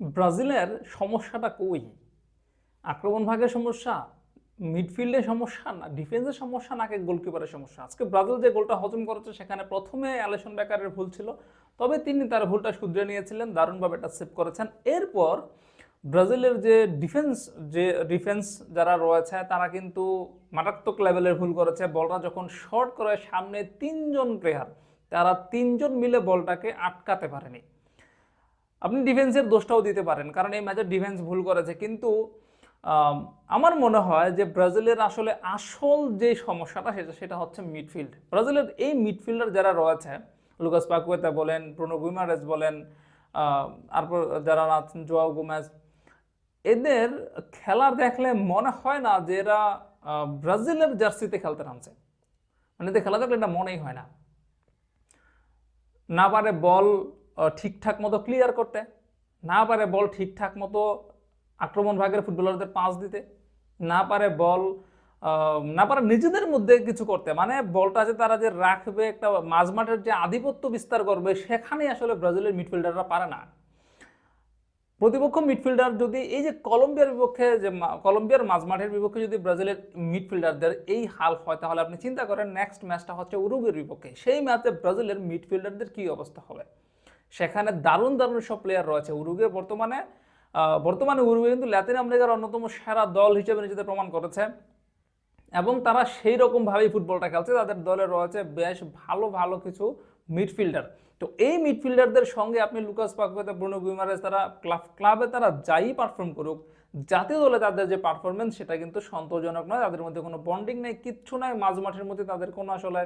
ব্রাজিলের সমস্যাটা কই? আক্রমণ ভাগের সমস্যা, মিডফিল্ডের সমস্যা না, ডিফেন্সের সমস্যা নাকি গোলকিপারের সমস্যা? আজকে ব্রাজিল যে গোলটা হজম করেছে, সেখানে প্রথমে অ্যালেসন বেকারের ভুল ছিল। তবে তিনি তার ভুলটা শুধরে নিয়েছিলেন, দারুণভাবে এটা সেভ করেছেন। এরপর ব্রাজিলের যে ডিফেন্স যে ডিফেন্স যারা রয়েছে, তারা কিন্তু মারাত্মক লেভেলের ভুল করেছে। বলটা যখন শর্ট করে সামনে তিনজন প্লেয়ার তারা তিনজন মিলে বলটাকে আটকাতে পারেনি। আপনি ডিফেন্সের দোষটাও দিতে পারেন, কারণ এই ম্যাচে ডিফেন্স ভুল করেছে। কিন্তু আমার মনে হয় যে ব্রাজিলের আসলে আসল যে সমস্যাটা সেটা সেটা হচ্ছে মিডফিল্ড ব্রাজিলের এই মিডফিল্ডার যারা রয়েছে, লুকাস পাকুয়েতা বলেন প্রোনো গুইমারেজ বলেন তারপর যারা আছেন, জোয়াও গোমেজ, এদের খেলা দেখলে মনে হয় না যে এরা ব্রাজিলের জার্সিতে খেলতে নামছে। মানে এদের খেলা দেখলে এটা মনেই হয় না। না পারে বল ঠিকঠাক মতো ক্লিয়ার করতে। না পারে বল ঠিকঠাক মতো আক্রমণ ভাগের ফুটবলারদের পাস দিতে। না পারে বল না পারে নিজেদের মধ্যে কিছু করতে। মানে বলটা যে তারা যে রাখবে একটা মাঝমাঠের যে আধিপত্য বিস্তার করবে, সেখানে আসলে ব্রাজিলের মিডফিল্ডাররা পারে না। প্রতিপক্ষ মিডফিল্ডার যদি এই যে কলম্বিয়ার বিপক্ষে যে কলম্বিয়ার মাঝমাঠের বিপক্ষে যদি ব্রাজিলের মিডফিল্ডারদের এই হাল হয়, তাহলে আপনি চিন্তা করেন নেক্সট ম্যাচটা হচ্ছে উরুগের বিপক্ষে। সেই ম্যাচে ব্রাজিলের মিডফিল্ডারদের কি অবস্থা হবে? সেখানে দারুণ দারুণ সব প্লেয়ার রয়েছে। উরুগে বর্তমানে বর্তমানে উরুগে কিন্তু ল্যাতিন আমেরিকার অন্যতম সেরা দল হিসেবে নিজেদের প্রমাণ করেছে। এবং তারা সেই রকমভাবেই ফুটবলটা খেলছে। তাদের দলে রয়েছে বেশ ভালো ভালো কিছু মিডফিল্ডার তো এই মিডফিল্ডারদের সঙ্গে আপনি লুকাস পাকুয়েতা, ব্রুনো গুইমারেস তারা ক্লাব, ক্লাবে তারা যাই পারফর্ম করুক, জাতীয় দলে তাদের যে পারফরমেন্স সেটা কিন্তু সন্তোষজনক নয়। তাদের মধ্যে কোনো বন্ডিং নেই, কিচ্ছু নাই। মাঝ মাঠের মধ্যে তাদের কোনো আসলে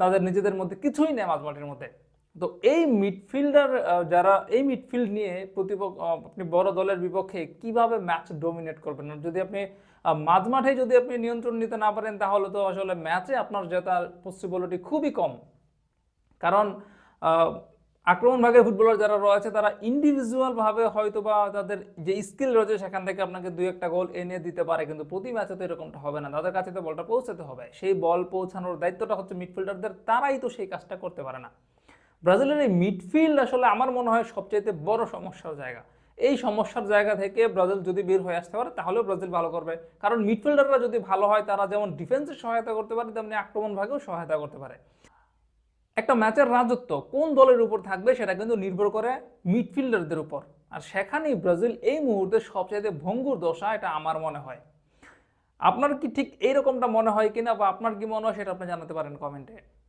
তাদের নিজেদের মধ্যে কিছুই নেই মাঝ মাঠের মধ্যে। তো এই মিডফিল্ডার যারা এই মিডফিল্ড নিয়ে প্রতিপক্ষ আপনি বড় দলের বিপক্ষে কীভাবে ম্যাচ ডোমিনেট করবেন? যদি আপনি মাঝ মাঠে যদি আপনি নিয়ন্ত্রণ নিতে না পারেন, তাহলে তো আসলে ম্যাচে আপনার জেতার পসিবিলিটি খুবই কম। কারণ আক্রমণ ভাগের ফুটবলার যারা রয়েছে, তারা ইন্ডিভিজুয়ালভাবে হয়তো বা তাদের যে স্কিল রয়েছে, সেখান থেকে আপনাকে দুই একটা গোল এনে দিতে পারে। কিন্তু প্রতি ম্যাচে তো এরকমটা হবে না। তাদের কাছে তো বলটা পৌঁছাতে হবে। সেই বল পৌঁছানোর দায়িত্বটা হচ্ছে মিডফিল্ডারদের তারাই তো সেই কাজটা করতে পারে না। ব্রাজিলের এই মিডফিল্ড আসলে আমার মনে হয় সবচাইতে বড় সমস্যার জায়গা। এই সমস্যার জায়গা থেকে ব্রাজিল যদি বের হয়ে আসতে পারে, তাহলেও ব্রাজিল ভালো করবে। কারণ মিডফিল্ডাররা যদি ভালো হয়, তারা যেমন ডিফেন্সে সহায়তা করতে পারে, তেমনি আক্রমণ ভাগেও সহায়তা করতে পারে। একটা ম্যাচের রাজত্ব কোন দলের উপর থাকবে, সেটা কিন্তু নির্ভর করে মিডফিল্ডারদের উপর। আর সেখানেই ব্রাজিল এই মুহূর্তে সবচাইতে ভঙ্গুর দশা, এটা আমার মনে হয়। আপনার কি ঠিক এইরকমটা মনে হয় কিনা, বা আপনার কি মনে হয়, সেটা আপনি জানাতে পারেন কমেন্টে।